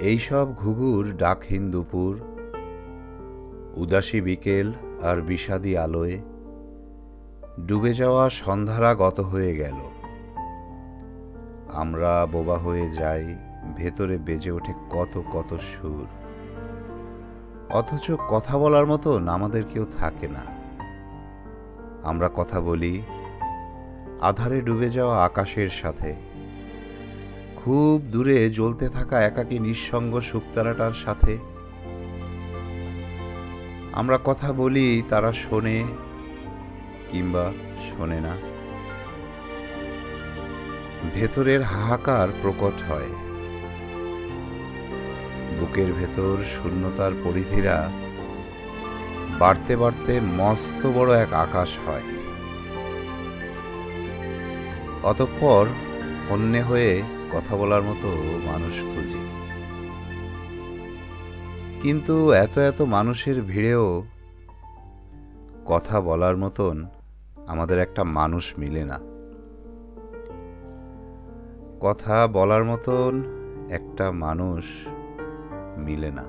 এইসব ঘুঘুর ডাকহীন দুপুর উদাসী বিকেল আর বিষাদী আলোয় ডুবে যাওয়া সন্ধ্যারা গত হয়ে গেল। আমরা বোবা হয়ে যাই, ভেতরে বেজে ওঠে কত কত সুর। অথচ কথা বলার মতন আমাদের কেউ থাকে না। আমরা কথা বলি, আধারে ডুবে যাওয়া আকাশের সাথে। খুব দূরে জ্বলতে থাকা একাকী নিঃসঙ্গ শুকতারাটার সাথে। আমরা কথা বলি, তারা শোনে কিংবা শোনে না। ভেতরের হাহাকার প্রকট হয়। বুকের ভেতর শূন্যতার পরিধিরা বাড়তে বাড়তে মস্ত বড় এক আকাশ হয়। অতঃপর অন্যে হয়ে কথা বলার মতো মানুষ খুঁজি। কিন্তু এত এত মানুষের ভিড়েও কথা বলার মতন আমাদের একটা মানুষ মিলে না। কথা বলার মতন একটা মানুষ মিলে না।